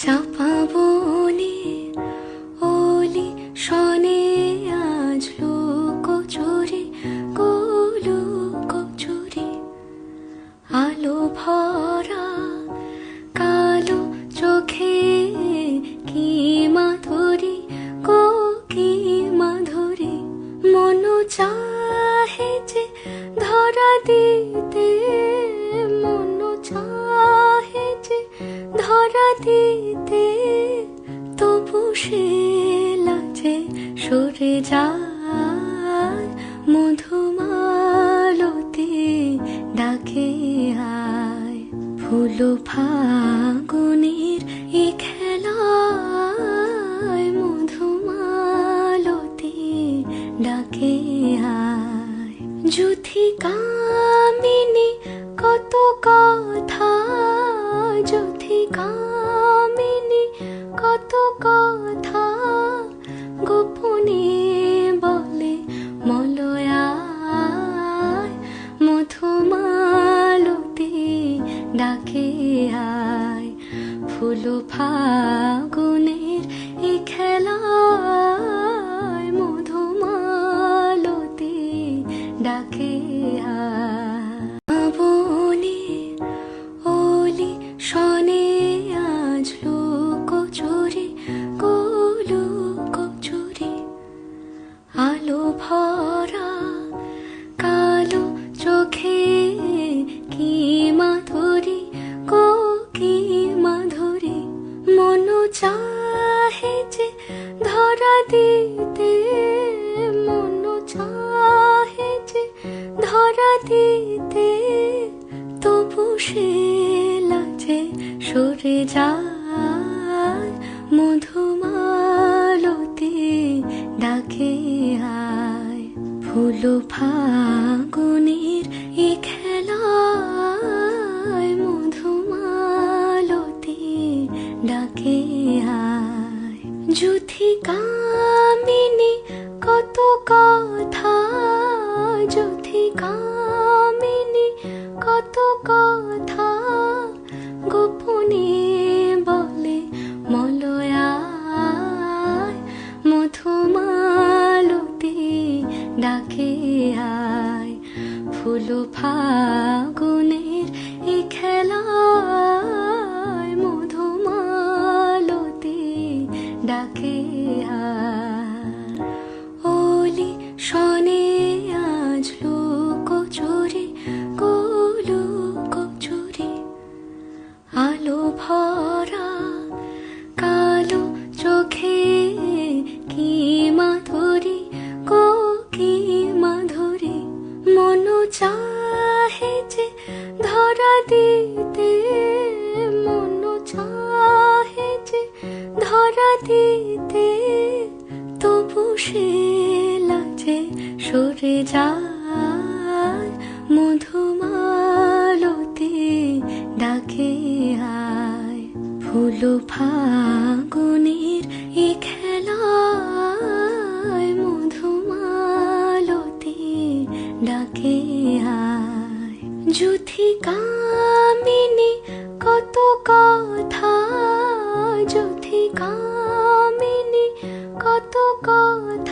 চাপা বনে ওলি শনে, আজ লোক চুরি গোলু কচুরি আলো ভরা, কালো চোখে কি মাধুরী, গো কি মাধুরী। মন চাহে যে ধরা দিতে ধরা দিতে তবু সে লাজে সরে যায়, মধুমালতি ডাকে আয়। ফুল ফাগুনের এ খেলায় মধুমালতি ডাকে আয়। যুথি কামিনী, কত কথা গোপনে বলে মলয়ায়, মধুমালতি ডাকে আয়। ফুল ফাগুনের এ খেলায় মধুমালতি ডাকে আয়। শনে আলো ভরা, কালো চোখে কি মাধুরী গো কি মাধুরী? মন চাহে যে ধরা দিতে, মন চাহে যে ধরা দিতে। তবু সে লাজে সরে যায় মধুমালতি আয় ফুল ফাগুনের এ খেলায় মধুমালতি ডাকে আয় যুথি ডাকে আয় ফুল ফাগুনের দিতে মন চাহে যে ধরা দিতে, তবু সে লাজে সরে যায় মধুমালতি ডাকে আয়। ফুল ফাগুনের এ কামিনী কত কথা যথি কামিনী কত কথা